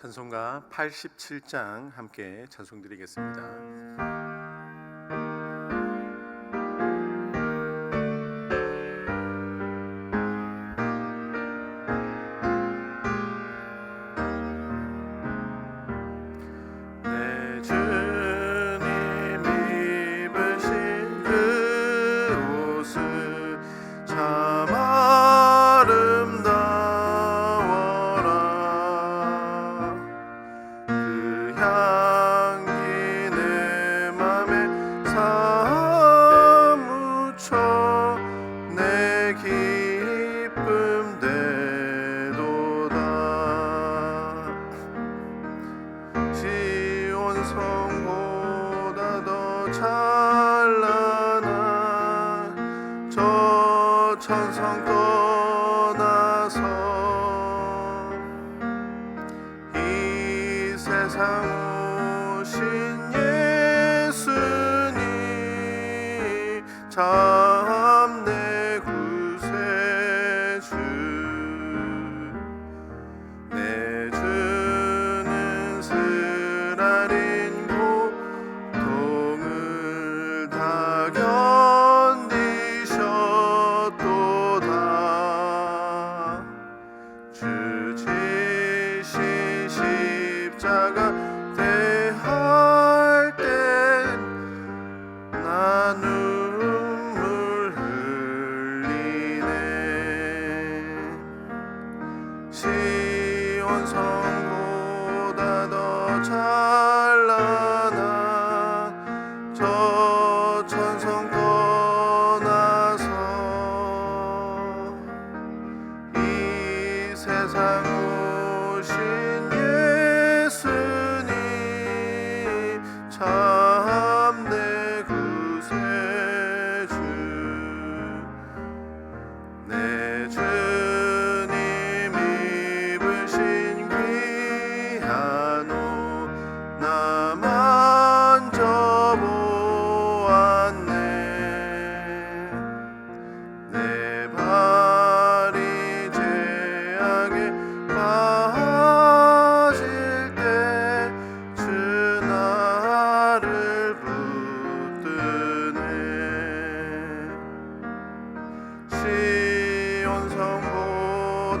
찬송가 87장 함께 찬송 드리겠습니다.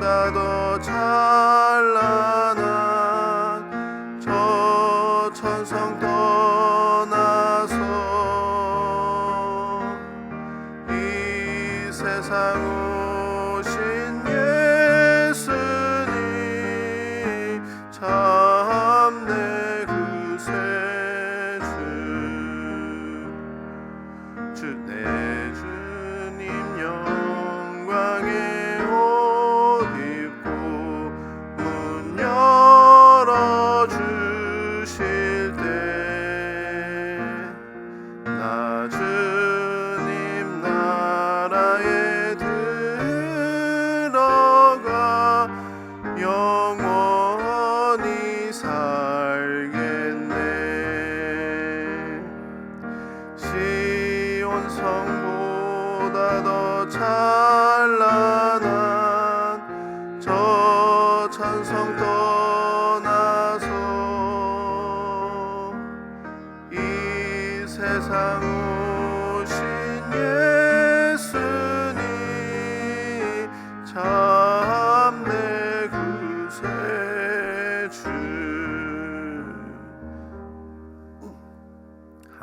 성보다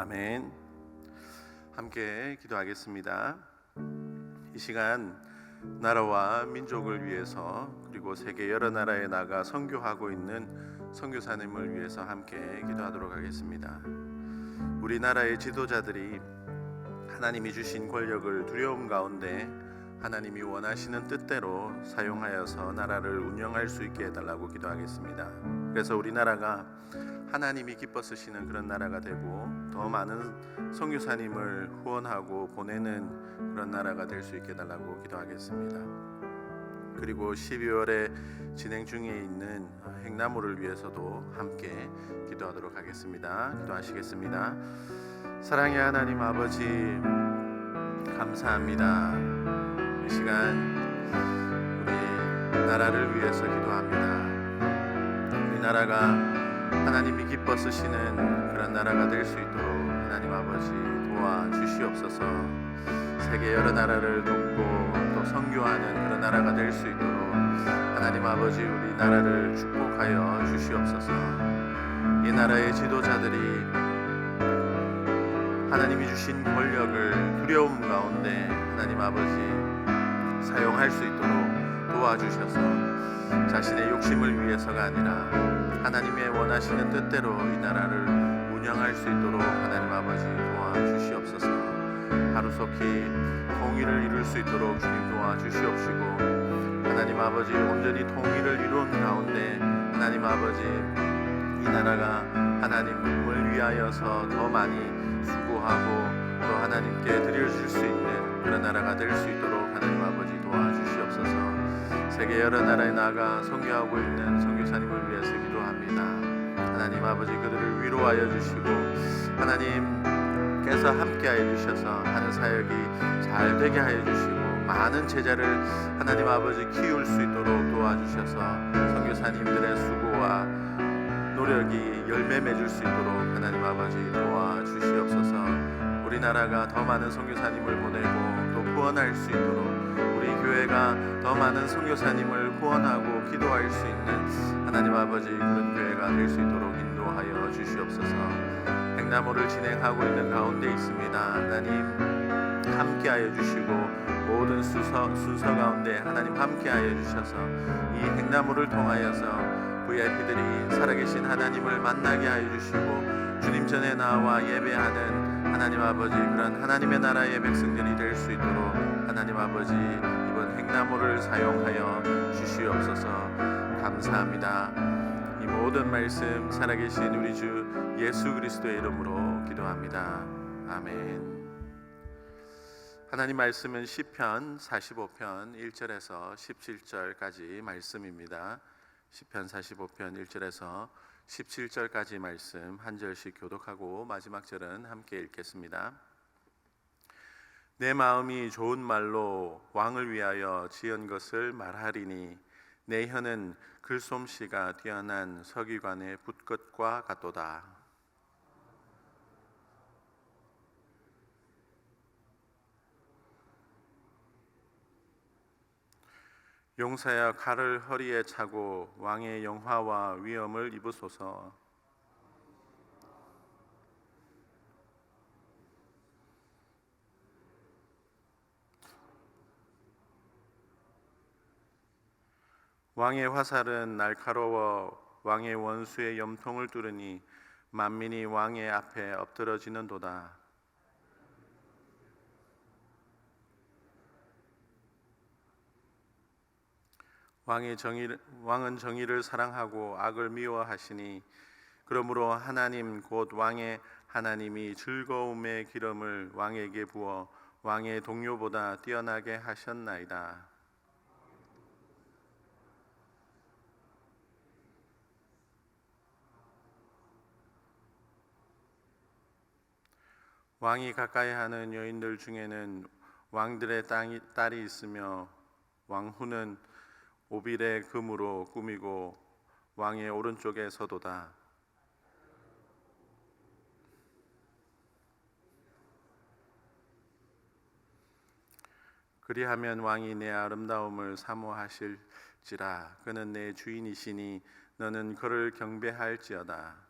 아멘. 함께 기도하겠습니다. 이 시간 나라와 민족을 위해서 그리고 세계 여러 나라에 나가 선교하고 있는 선교사님을 위해서 함께 기도하도록 하겠습니다. 우리나라의 지도자들이 하나님이 주신 권력을 두려움 가운데 하나님이 원하시는 뜻대로 사용하여서 나라를 운영할 수 있게 해달라고 기도하겠습니다. 그래서 우리나라가 하나님이 기뻐 쓰시는 그런 나라가 되고 더 많은 선교사님을 후원하고 보내는 그런 나라가 될 수 있게 해달라고 기도하겠습니다. 그리고 12월에 진행 중에 있는 행나무를 위해서도 함께 기도하도록 하겠습니다. 기도하시겠습니다. 사랑의 하나님 아버지 감사합니다. 이 시간 우리 나라를 위해서 기도합니다. 나라가 하나님이 기뻐 쓰시는 그런 나라가 될 수 있도록 하나님 아버지 도와 주시옵소서. 세계 여러 나라를 돕고 또 선교하는 그런 나라가 될 수 있도록 하나님 아버지 우리 나라를 축복하여 주시옵소서. 이 나라의 지도자들이 하나님이 주신 권력을 두려움 가운데 하나님 아버지 사용할 수 있도록 도와주셔서 자신의 욕심을 위해서가 아니라 하나님의 원하시는 뜻대로 이 나라를 운영할 수 있도록 하나님 아버지 도와주시옵소서. 하루속히 통일을 이룰 수 있도록 주님 도와주시옵시고 하나님 아버지 온전히 통일을 이룬 가운데 하나님 아버지 이 나라가 하나님을 위하여서 더 많이 수고하고 또 하나님께 드려질 수 있는 그런 나라가 될 수 있도록 하나님 아버지 도와주시옵소서. 세계 여러 나라에 나가 선교하고 있는 선교사님을 위해서 기도합니다. 하나님 아버지 그들을 위로하여 주시고 하나님께서 함께하여 주셔서 하는 사역이 잘 되게 하여 주시고 많은 제자를 하나님 아버지 키울 수 있도록 도와주셔서 선교사님들의 수고와 노력이 열매 맺을 수 있도록 하나님 아버지 도와주시옵소서. 우리나라가 더 많은 선교사님을 보내고 또 후원할 수 있도록 우리 교회가 더 많은 선교사님을 후원하고 기도할 수 있는 하나님 아버지 그런 교회가 될 수 있도록 인도하여 주시옵소서. 횡나무를 진행하고 있는 가운데 있습니다. 하나님 함께하여 주시고 모든 순서, 순서 가운데 하나님 함께하여 주셔서 이 횡나무를 통하여서 VIP들이 살아계신 하나님을 만나게 하여 주시고 주님 전에 나와 예배하는 하나님 아버지 그런 하나님의 나라의 백성들이 될 수 있도록 하나님 아버지 이번 횡나무를 사용하여 주시옵소서 감사합니다. 이 모든 말씀 살아계신 우리 주 예수 그리스도의 이름으로 기도합니다. 아멘. 하나님 말씀은 시편 45편 1절에서 17절까지 말씀입니다. 시편 45편 1절에서 17절까지 말씀 한 절씩 교독하고 마지막 절은 함께 읽겠습니다. 내 마음이 좋은 말로 왕을 위하여 지은 것을 말하리니 내 혀는 글솜씨가 뛰어난 서기관의 붓것과 같도다. 용사야 칼을 허리에 차고 왕의 영화와 위엄을 입으소서. 왕의 화살은 날카로워 왕의 원수의 염통을 뚫으니 만민이 왕의 앞에 엎드러지는도다. 왕의 정의 왕은 정의를 사랑하고 악을 미워하시니 그러므로 하나님 곧 왕의 하나님이 즐거움의 기름을 왕에게 부어 왕의 동료보다 뛰어나게 하셨나이다. 왕이 가까이 하는 여인들 중에는 왕들의 딸이 있으며 왕후는 오빌의 금으로 꾸미고 왕의 오른쪽에 서도다. 그리하면 왕이 내 아름다움을 사모하실지라 그는 내 주인이시니 너는 그를 경배할지어다.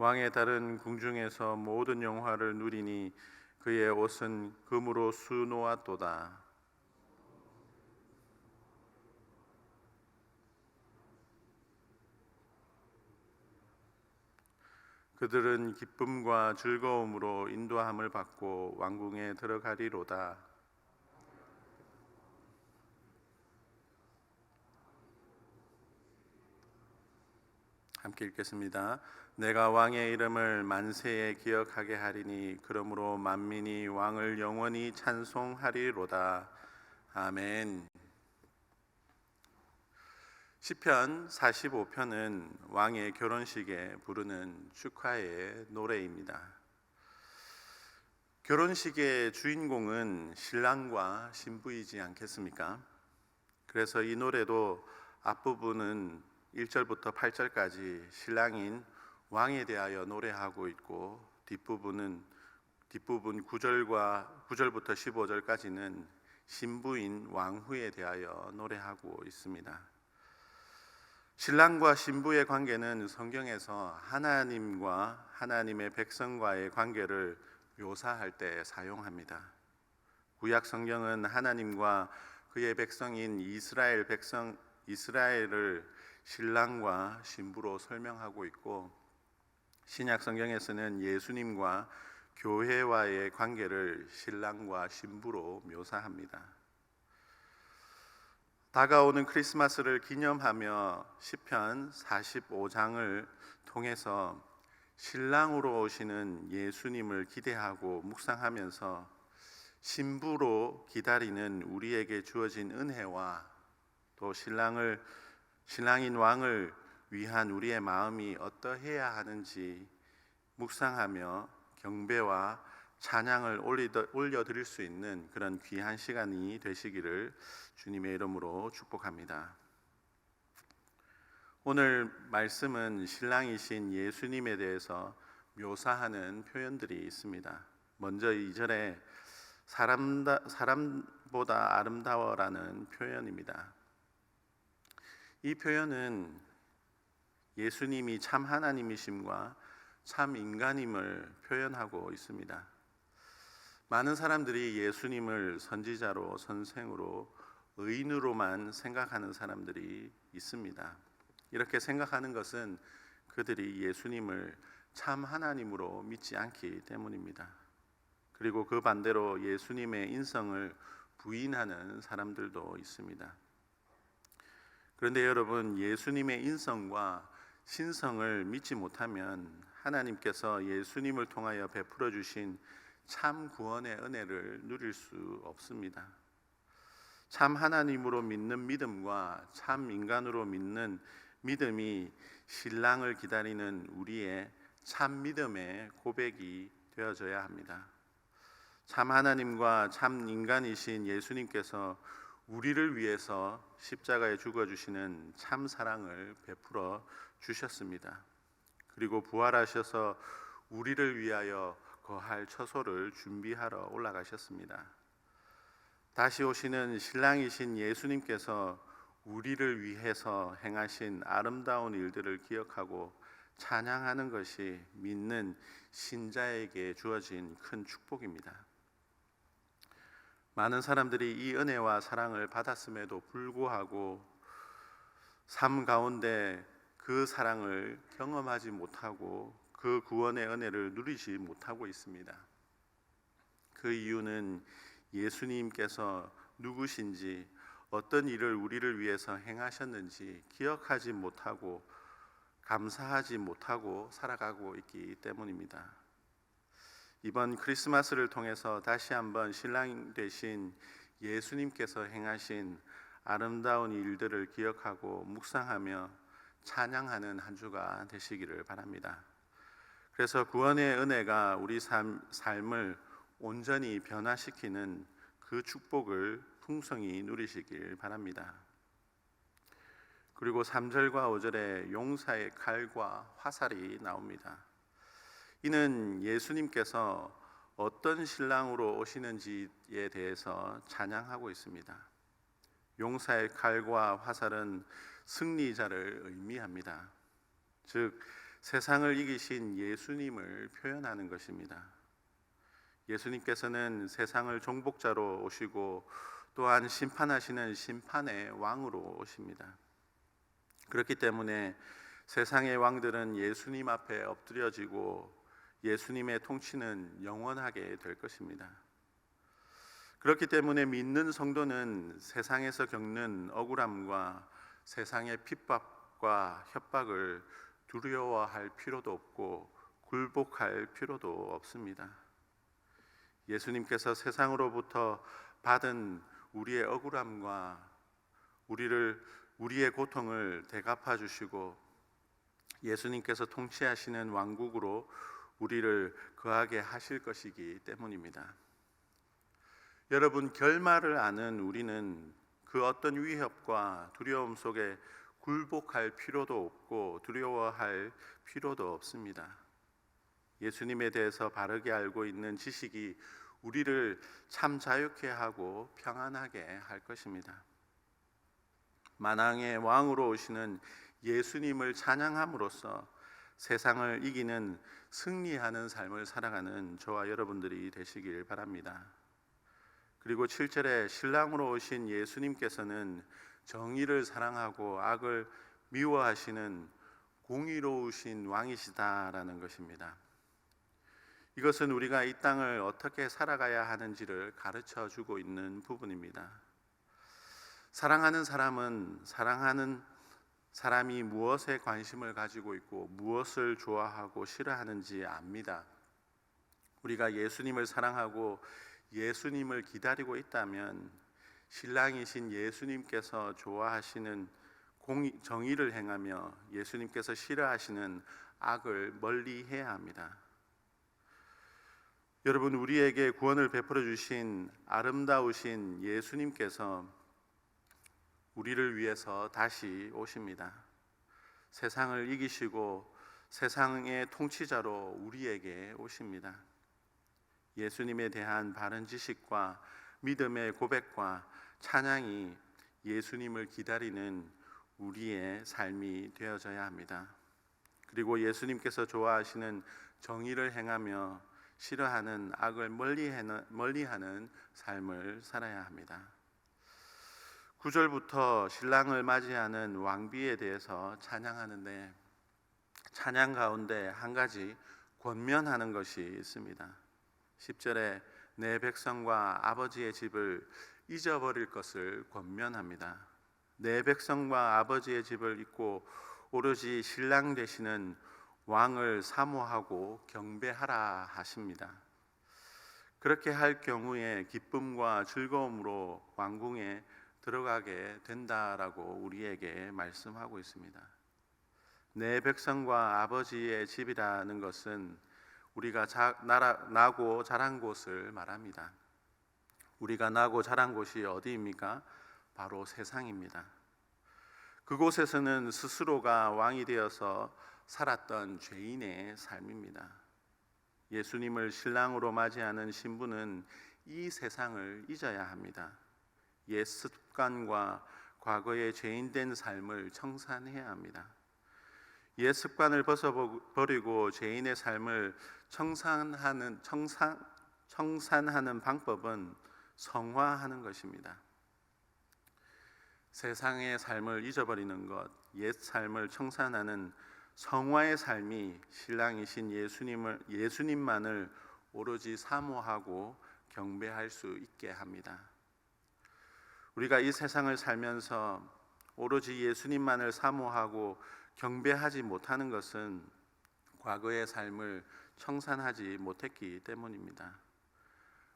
왕의 다른 궁중에서 모든 영화를 누리니 그의 옷은 금으로 수놓았도다. 그들은 기쁨과 즐거움으로 인도함을 받고 왕궁에 들어가리로다. 함께 읽겠습니다. 내가 왕의 이름을 만세에 기억하게 하리니 그러므로 만민이 왕을 영원히 찬송하리로다. 아멘. 시편 45편은 왕의 결혼식에 부르는 축하의 노래입니다. 결혼식의 주인공은 신랑과 신부이지 않겠습니까? 그래서 이 노래도 앞부분은 1절부터 8절까지 신랑인 왕에 대하여 노래하고 있고 뒷부분은 뒷부분 9절과 9절부터 15절까지는 신부인 왕후에 대하여 노래하고 있습니다. 신랑과 신부의 관계는 성경에서 하나님과 하나님의 백성과의 관계를 묘사할 때 사용합니다. 구약 성경은 하나님과 그의 백성인 이스라엘 백성 이스라엘을 신랑과 신부로 설명하고 있고 신약 성경에서는 예수님과 교회와의 관계를 신랑과 신부로 묘사합니다. 다가오는 크리스마스를 기념하며 시편 45장을 통해서 신랑으로 오시는 예수님을 기대하고 묵상하면서 신부로 기다리는 우리에게 주어진 은혜와 또 신랑을 신랑인 왕을 위한 우리의 마음이 어떠해야 하는지 묵상하며 경배와 찬양을 올려 드릴 수 있는 그런 귀한 시간이 되시기를 주님의 이름으로 축복합니다. 오늘 말씀은 신랑이신 예수님에 대해서 묘사하는 표현들이 있습니다. 먼저 이절에 사람다, 사람보다 아름다워라는 표현입니다. 이 표현은 예수님이 참 하나님이심과 참 인간임을 표현하고 있습니다. 많은 사람들이 예수님을 선지자로 선생으로 의인으로만 생각하는 사람들이 있습니다. 이렇게 생각하는 것은 그들이 예수님을 참 하나님으로 믿지 않기 때문입니다. 그리고 그 반대로 예수님의 인성을 부인하는 사람들도 있습니다. 그런데 여러분, 예수님의 인성과 신성을 믿지 못하면 하나님께서 예수님을 통하여 베풀어 주신 참 구원의 은혜를 누릴 수 없습니다. 참 하나님으로 믿는 믿음과 참 인간으로 믿는 믿음이 신랑을 기다리는 우리의 참 믿음의 고백이 되어져야 합니다. 참 하나님과 참 인간이신 예수님께서 우리를 위해서 십자가에 죽어 주시는 참 사랑을 베풀어 주셨습니다. 그리고 부활하셔서 우리를 위하여 거할 처소를 준비하러 올라가셨습니다. 다시 오시는 신랑이신 예수님께서 우리를 위해서 행하신 아름다운 일들을 기억하고 찬양하는 것이 믿는 신자에게 주어진 큰 축복입니다. 많은 사람들이 이 은혜와 사랑을 받았음에도 불구하고 삶 가운데 그 사랑을 경험하지 못하고 그 구원의 은혜를 누리지 못하고 있습니다. 그 이유는 예수님께서 누구신지 어떤 일을 우리를 위해서 행하셨는지 기억하지 못하고 감사하지 못하고 살아가고 있기 때문입니다. 이번 크리스마스를 통해서 다시 한번 신랑 되신 예수님께서 행하신 아름다운 일들을 기억하고 묵상하며 찬양하는 한 주가 되시기를 바랍니다. 그래서 구원의 은혜가 우리 삶, 삶을 온전히 변화시키는 그 축복을 풍성히 누리시길 바랍니다. 그리고 3절과 5절에 용사의 칼과 화살이 나옵니다. 이는 예수님께서 어떤 신랑으로 오시는지에 대해서 찬양하고 있습니다. 용사의 칼과 화살은 승리자를 의미합니다. 즉 세상을 이기신 예수님을 표현하는 것입니다. 예수님께서는 세상을 정복자로 오시고 또한 심판하시는 심판의 왕으로 오십니다. 그렇기 때문에 세상의 왕들은 예수님 앞에 엎드려지고 예수님의 통치는 영원하게 될 것입니다. 그렇기 때문에 믿는 성도는 세상에서 겪는 억울함과 세상의 핍박과 협박을 두려워할 필요도 없고 굴복할 필요도 없습니다. 예수님께서 세상으로부터 받은 우리의 억울함과 우리를 우리의 고통을 대갚아 주시고 예수님께서 통치하시는 왕국으로 우리를 거하게 하실 것이기 때문입니다. 여러분 결말을 아는 우리는 그 어떤 위협과 두려움 속에 굴복할 필요도 없고 두려워할 필요도 없습니다. 예수님에 대해서 바르게 알고 있는 지식이 우리를 참 자유케 하고 평안하게 할 것입니다. 만왕의 왕으로 오시는 예수님을 찬양함으로써 세상을 이기는 승리하는 삶을 살아가는 저와 여러분들이 되시길 바랍니다. 그리고 7절에 신랑으로 오신 예수님께서는 정의를 사랑하고 악을 미워하시는 공의로우신 왕이시다라는 것입니다. 이것은 우리가 이 땅을 어떻게 살아가야 하는지를 가르쳐 주고 있는 부분입니다. 사랑하는 사람은 사랑하는 사람이 무엇에 관심을 가지고 있고 무엇을 좋아하고 싫어하는지 압니다. 우리가 예수님을 사랑하고 예수님을 기다리고 있다면 신랑이신 예수님께서 좋아하시는 공의, 정의를 행하며 예수님께서 싫어하시는 악을 멀리 해야 합니다. 여러분 우리에게 구원을 베풀어 주신 아름다우신 예수님께서 우리를 위해서 다시 오십니다. 세상을 이기시고 세상의 통치자로 우리에게 오십니다. 예수님에 대한 바른 지식과 믿음의 고백과 찬양이 예수님을 기다리는 우리의 삶이 되어져야 합니다. 그리고 예수님께서 좋아하시는 정의를 행하며 싫어하는 악을 멀리하는, 멀리하는 삶을 살아야 합니다. 9절부터 신랑을 맞이하는 왕비에 대해서 찬양하는데 찬양 가운데 한 가지 권면하는 것이 있습니다. 10절에 내 백성과 아버지의 집을 잊어버릴 것을 권면합니다. 내 백성과 아버지의 집을 잊고 오로지 신랑 되시는 왕을 사모하고 경배하라 하십니다. 그렇게 할 경우에 기쁨과 즐거움으로 왕궁에 들어가게 된다라고 우리에게 말씀하고 있습니다. 내 백성과 아버지의 집이라는 것은 우리가 자, 나라, 나고 자란 곳을 말합니다. 우리가 나고 자란 곳이 어디입니까? 바로 세상입니다. 그곳에서는 스스로가 왕이 되어서 살았던 죄인의 삶입니다. 예수님을 신랑으로 맞이하는 신부는 이 세상을 잊어야 합니다. 옛 습관과 과거의 죄인된 삶을 청산해야 합니다. 옛 습관을 벗어버리고 죄인의 삶을 청산하는 청산 청산하는 방법은 성화하는 것입니다. 세상의 삶을 잊어버리는 것, 옛 삶을 청산하는 성화의 삶이 신랑이신 예수님을 예수님만을 오로지 사모하고 경배할 수 있게 합니다. 우리가 이 세상을 살면서 오로지 예수님만을 사모하고 경배하지 못하는 것은 과거의 삶을 청산하지 못했기 때문입니다.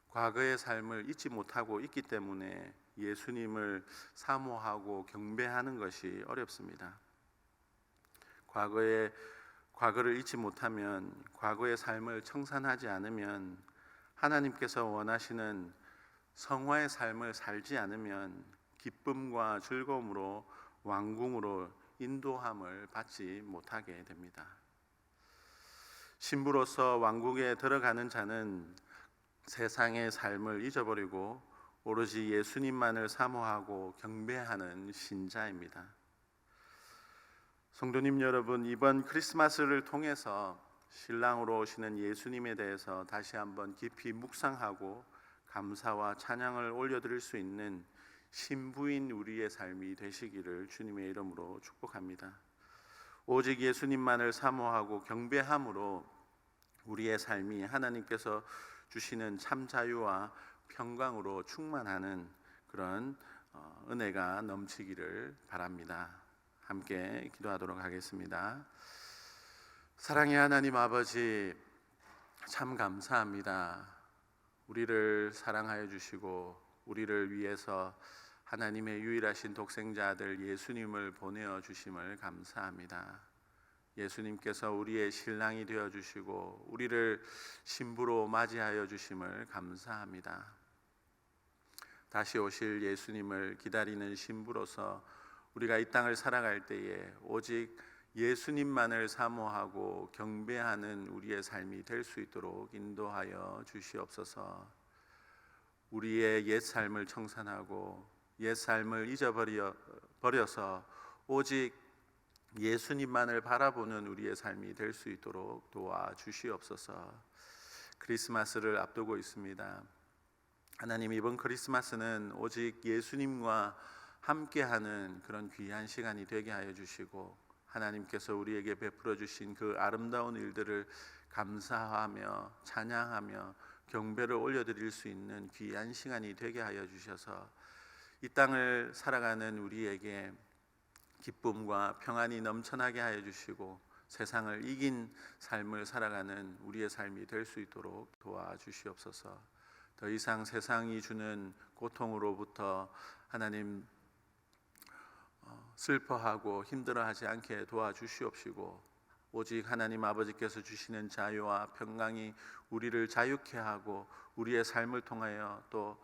과거의 삶을 잊지 못하고 있기 때문에 예수님을 사모하고 경배하는 것이 어렵습니다. 과거의 과거를 잊지 못하면 과거의 삶을 청산하지 않으면 하나님께서 원하시는 성화의 삶을 살지 않으면 기쁨과 즐거움으로 왕궁으로 인도함을 받지 못하게 됩니다. 신부로서 왕국에 들어가는 자는 세상의 삶을 잊어버리고 오로지 예수님만을 사모하고 경배하는 신자입니다. 성도님 여러분, 이번 크리스마스를 통해서 신랑으로 오시는 예수님에 대해서 다시 한번 깊이 묵상하고 감사와 찬양을 올려드릴 수 있는 신부인 우리의 삶이 되시기를 주님의 이름으로 축복합니다. 오직 예수님만을 사모하고 경배함으로 우리의 삶이 하나님께서 주시는 참 자유와 평강으로 충만하는 그런 어, 은혜가 넘치기를 바랍니다. 함께 기도하도록 하겠습니다. 사랑의 하나님 아버지 참 감사합니다. 우리를 사랑하여 주시고 우리를 위해서 하나님의 유일하신 독생자 아들 예수님을 보내어 주심을 감사합니다. 예수님께서 우리의 신랑이 되어 주시고 우리를 신부로 맞이하여 주심을 감사합니다. 다시 오실 예수님을 기다리는 신부로서 우리가 이 땅을 살아갈 때에 오직 예수님만을 사모하고 경배하는 우리의 삶이 될 수 있도록 인도하여 주시옵소서. 우리의 옛 삶을 청산하고 옛 삶을 잊어버려 버려서 오직 예수님만을 바라보는 우리의 삶이 될 수 있도록 도와 주시옵소서. 크리스마스를 앞두고 있습니다. 하나님 이번 크리스마스는 오직 예수님과 함께하는 그런 귀한 시간이 되게 하여 주시고 하나님께서 우리에게 베풀어 주신 그 아름다운 일들을 감사하며 찬양하며 경배를 올려드릴 수 있는 귀한 시간이 되게 하여 주셔서 이 땅을 살아가는 우리에게 기쁨과 평안이 넘쳐나게 하여 주시고 세상을 이긴 삶을 살아가는 우리의 삶이 될 수 있도록 도와주시옵소서. 더 이상 세상이 주는 고통으로부터 하나님 어, 슬퍼하고 힘들어하지 않게 도와주시옵시고 오직 하나님 아버지께서 주시는 자유와 평강이 우리를 자유케 하고 우리의 삶을 통하여 또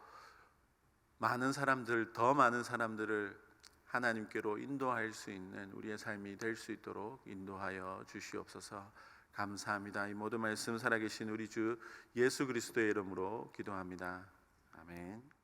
많은 사람들 더 많은 사람들을 하나님께로 인도할 수 있는 우리의 삶이 될 수 있도록 인도하여 주시옵소서. 감사합니다. 이 모든 말씀 살아계신 우리 주 예수 그리스도의 이름으로 기도합니다. 아멘.